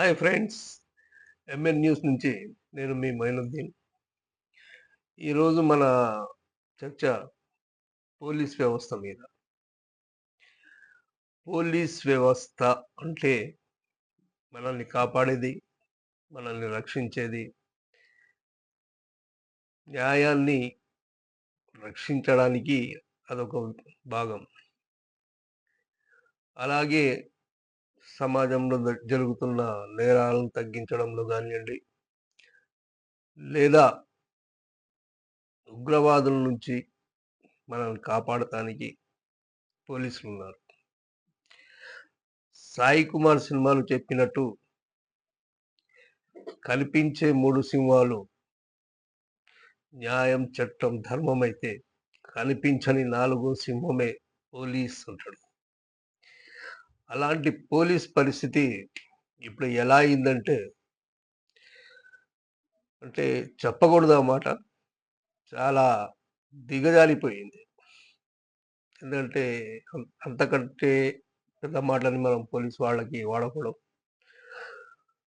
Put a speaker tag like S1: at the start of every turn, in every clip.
S1: Hi friends. MN news నుంచి నేను మీ మైనుద్దీన్. ఈరోజు మన చర్చ పోలీస్ వ్యవస్థ మీద. పోలీస్ వ్యవస్థ అంటే మనల్ని కాపాడేది మనల్ని రక్షించేది. న్యాయాన్ని రక్షించడానికి అదొక భాగం. అలాగే సమాజంలో జ- జరుగుతున్న నేరాలను తగ్గించడంలో కానివ్వండి లేదా ఉగ్రవాదుల నుంచి మనల్ని కాపాడటానికి పోలీసులు ఉన్నారు సాయి కుమార్ సినిమాలు చెప్పినట్టు కనిపించే మూడు సింహాలు న్యాయం చట్టం ధర్మం అయితే కనిపించని నాలుగో సింహమే పోలీస్ అంటాడు. అలాంటి పోలీస్ పరిస్థితి ఇప్పుడు ఎలా అయిందంటే అంటే చెప్పకూడదు అన్నమాట చాలా దిగజారిపోయింది. ఎందుకంటే అంతకంటే పెద్ద మాటలని మనం పోలీస్ వాళ్ళకి వాడకూడదు.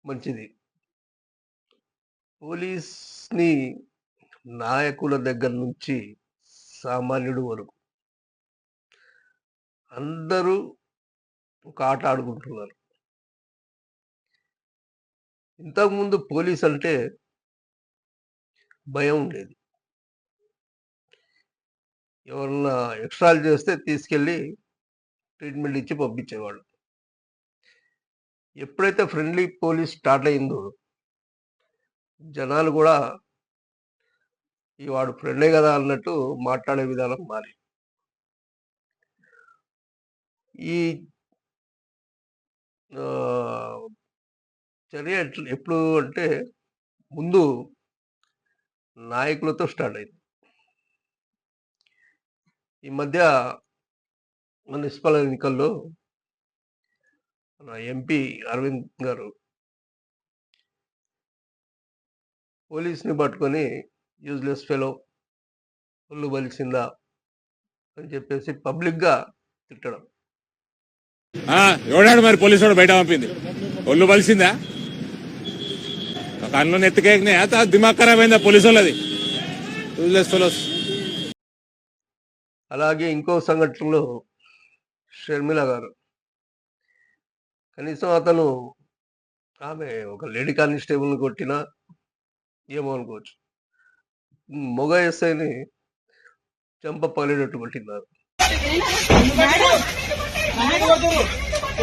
S1: మంచిది. పోలీస్ని నాయకుల దగ్గర నుంచి సామాన్యుడు వరకు అందరూ ఒక ఆట ఆడుకుంటున్నారు. ఇంతకుముందు పోలీస్ అంటే భయం ఉండేది. ఎవరన్నా ఎక్స్ట్రాలు చేస్తే తీసుకెళ్ళి ట్రీట్మెంట్ ఇచ్చి పంపించేవాళ్ళు. ఎప్పుడైతే ఫ్రెండ్లీ పోలీస్ స్టార్ట్ అయిందో జనాలు కూడా ఈ వాడు ఫ్రెండే కదా అన్నట్టు మాట్లాడే విధానం మారి ఈ చర్య ఎట్లా ఎప్పుడు అంటే ముందు నాయకులతో స్టార్ట్ అయింది. ఈ మధ్య మున్సిపల్ ఎన్నికల్లో మన ఎంపీ అరవింద్ గారు పోలీస్ని పట్టుకొని యూజ్లెస్ ఫెలో ఒళ్ళు బలిసిందా అని చెప్పేసి పబ్లిక్గా తిట్టడం.
S2: ఎవడాడు మరి పోలీసు వాడు బయట పంపింది? ఒళ్ళు బలిసిందా కళ్ళు నెత్తికేకినాయా? తా- దిమాగ్ ఖరాబ్ అయిందా పోలీసు వాళ్ళది
S1: అలాగే ఇంకో సంఘటనలో షర్మిల గారు. కనీసం అతను ఆమె ఒక లేడీ కానిస్టేబుల్ని కొట్టినా ఏమో అనుకోవచ్చు. మొగ ఎస్ఐని చెంప పగిలేటట్టు కొట్టినారు.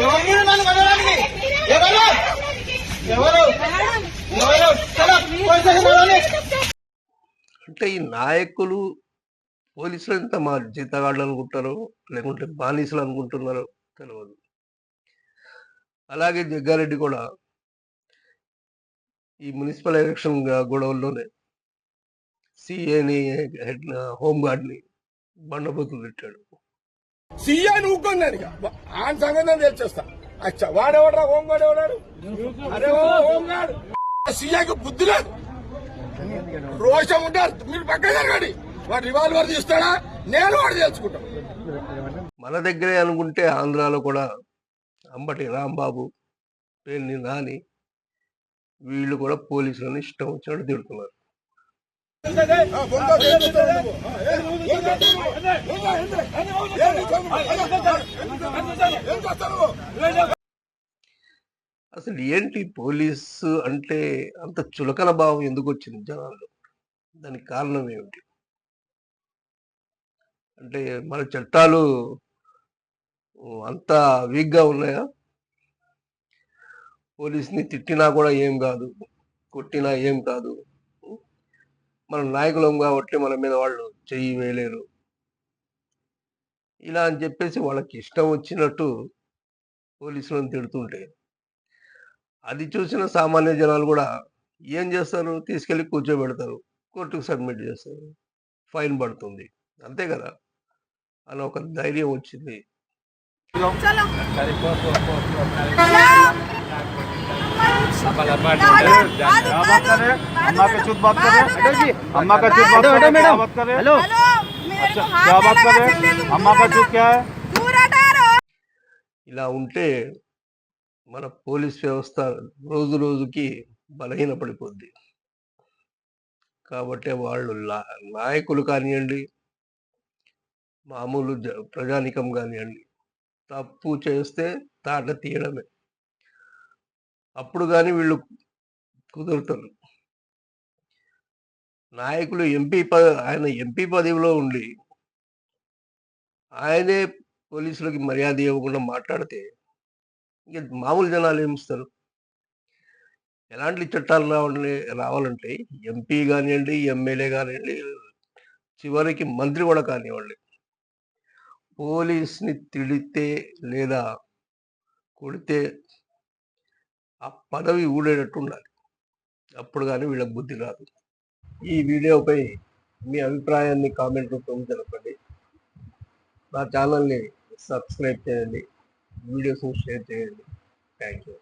S3: ఎవరు నన్ను కదలడానికి? ఎవరు? ఎవరు? ఎవరు?
S1: అంటే ఈ నాయకులు పోలీసులు ఎంత మా జీతగాళ్ళు అనుకుంటారో లేకుంటే బానిసలు అనుకుంటున్నారో తెలియదు అలాగే జగ్గారెడ్డి కూడా ఈ మున్సిపల్ ఎలక్షన్ గొడవల్లోనే సిఏని హెడ్ హోమ్ గార్డ్ని బండబూతులు పెట్టాడు
S4: సీఏ ఊరుకున్నాను ఇక. ఆయన సంగతి నేను తెలిచేస్తా. అచ్చా వాడెవడరా? హోంగాడు ఎవడాడు అరే హోంగాడు సీఏకి బుద్ధి లేదు. రోషం ఉంటారు. మీరు పక్క జరగండి. వాడు రివాల్వర్ తీస్తాడా? నేను వాడు తెలుసుకుంటా
S1: మన దగ్గరే అనుకుంటే ఆంధ్రాలో కూడా అంబటి రాంబాబు పేర్ని నాని వీళ్ళు కూడా పోలీసులను ఇష్టం వచ్చినట్టు తిడుతున్నారు. అసలు ఏంటి పోలీసు అంటే అంత చులకన భావం ఎందుకు వచ్చింది జనాల్లో? దానికి కారణం ఏమిటి? అంటే మన చట్టాలు అంత వీక్గా ఉన్నాయా? పోలీస్ని తిట్టినా కూడా ఏం కాదు కొట్టినా ఏం కాదు. మన నాయకులం కాబట్టి మన మీద వాళ్ళు చెయ్యి వేయలేరు. ఇలా అని చెప్పేసి వాళ్ళకి ఇష్టం వచ్చినట్టు పోలీసులను తిడుతుంటే అది చూసిన సామాన్య జనాలు కూడా ఏం చేస్తారు? తీసుకెళ్ళి కూర్చోబెడతారు. కోర్టుకు సబ్మిట్ చేస్తారు. ఫైన్ పడుతుంది. అంతే కదా? అని ఒక ధైర్యం వచ్చింది.
S5: अम्मा का चुप बात कर रहे हैं अम्मा का चुप बात कर रहे हैं क्या बात कर रहे हैं हेलो क्या बात कर रहे हैं अम्मा का चुप क्या है
S1: ఇలా ఉంటే మన పోలీస్ వ్యవస్థ రోజు రోజుకి బలహీనపడిపోద్ది కాబట్టి వాళ్ళు లా- నాయకులు కానివ్వండి మామూలు జ- ప్రజానికం కానివ్వండి తప్పు చేస్తే తాట తీయడమే అప్పుడు కానీ వీళ్ళు కుదురుతారు. నాయకులు ఎంపీ ప ఆయన ఎంపీ పదవిలో ఉండి ఆయనే పోలీసులకి మర్యాద ఇవ్వకుండా మాట్లాడితే ఇంక మామూలు జనాలు ఏమిస్తారు ఎలాంటి చట్టాలు రావాలి రావాలంటే ఎంపీ కానివ్వండి ఎమ్మెల్యే కానివ్వండి చివరికి మంత్రి కూడా కానివ్వండి. పోలీస్ని తిడితే లేదా కొడితే ఆ పదవి ఊడేటట్టు ఉండాలి అప్పుడు కానీ వీళ్ళకి బుద్ధి రాదు. ఈ వీడియోపై మీ అభిప్రాయాన్ని కామెంట్ రూపంలో తెలపండి. నా ఛానల్ని సబ్స్క్రైబ్ చేయండి. వీడియోస్ని షేర్ చేయండి. Thank you.